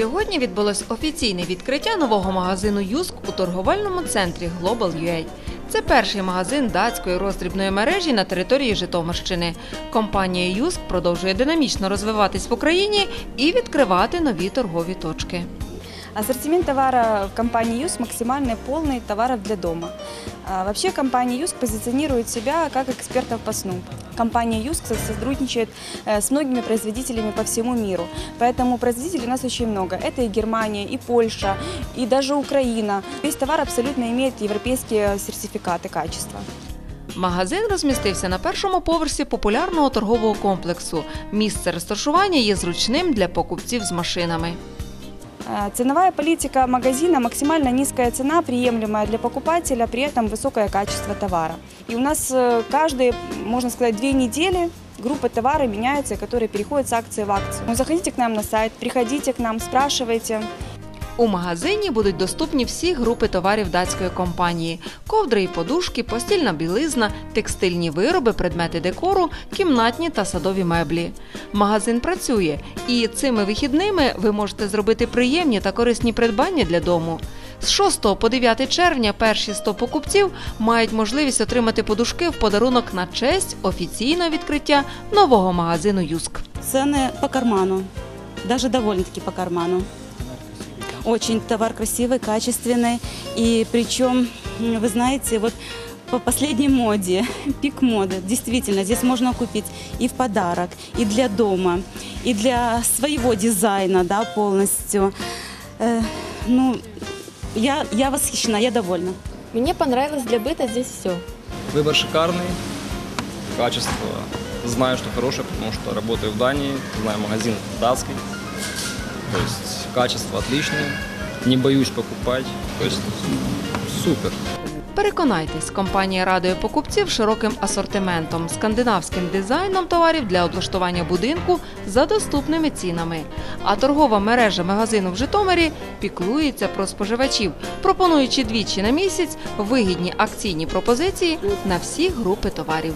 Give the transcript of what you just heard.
Сьогодні відбулось офіційне відкриття нового магазину Юск у торговельному центрі Global UA. Це перший магазин датської роздрібної мережі на території Житомирщини. Компанія Юск продовжує динамічно розвиватись в Україні і відкривати нові торгові точки. Ассортимент товара в компании ЮСК максимально полный товаров для дома. А, Вообще компания ЮСК позиционирует себя как экспертов по сну. Компания ЮСК со- сотрудничает э, с многими производителями по всему миру. Поэтому производителей у нас очень много. Это и Германия, и Польша, и даже Украина. Весь товар абсолютно имеет европейские сертификаты качества. Магазин розмістився на першому поверсі популярного торгового комплексу. Місце розташування є зручним для покупців з машинами. Э, Ценовая политика магазина максимально низкая цена, приемлемая для покупателя, при этом высокое качество товара. И у нас э, каждые, можно сказать, две недели группы товара меняются, которые переходят с акции в акцию. Ну, Заходите к нам на сайт, приходите к нам, спрашивайте. У магазині будуть доступні всі групи товарів датської компанії: ковдри і подушки, постільна білизна, текстильні вироби, предмети декору, кімнатні та садові меблі. Магазин працює, і цими вихідними ви можете зробити приємні та корисні придбання для дому. З 6 по 9 червня перші 100 покупців мають можливість отримати подушки в подарунок на честь офіційного відкриття нового магазину Юск. Цены по карману, даже довольно-таки по карману. Очень товар красивый, качественный. И причем, вы знаете, вот по последней моде, пик моды, действительно, здесь можно купить и в подарок, и для дома, и для своего дизайна, да, полностью. Э, ну, я, я восхищена, я довольна. Мне понравилось для быта здесь все. Выбор шикарный, качество знаю, что хорошее, потому что работаю в Дании, знаю магазин датский, то есть качество отличное, не боюсь покупать, то есть супер. Переконайтесь, компанія радує покупців широким асортиментом, скандинавським дизайном товарів для облаштування будинку за доступними цінами. А торгова мережа магазину в Житомирі піклується про споживачів, пропонуючи двічі на місяць вигідні акційні пропозиції на всі групи товарів.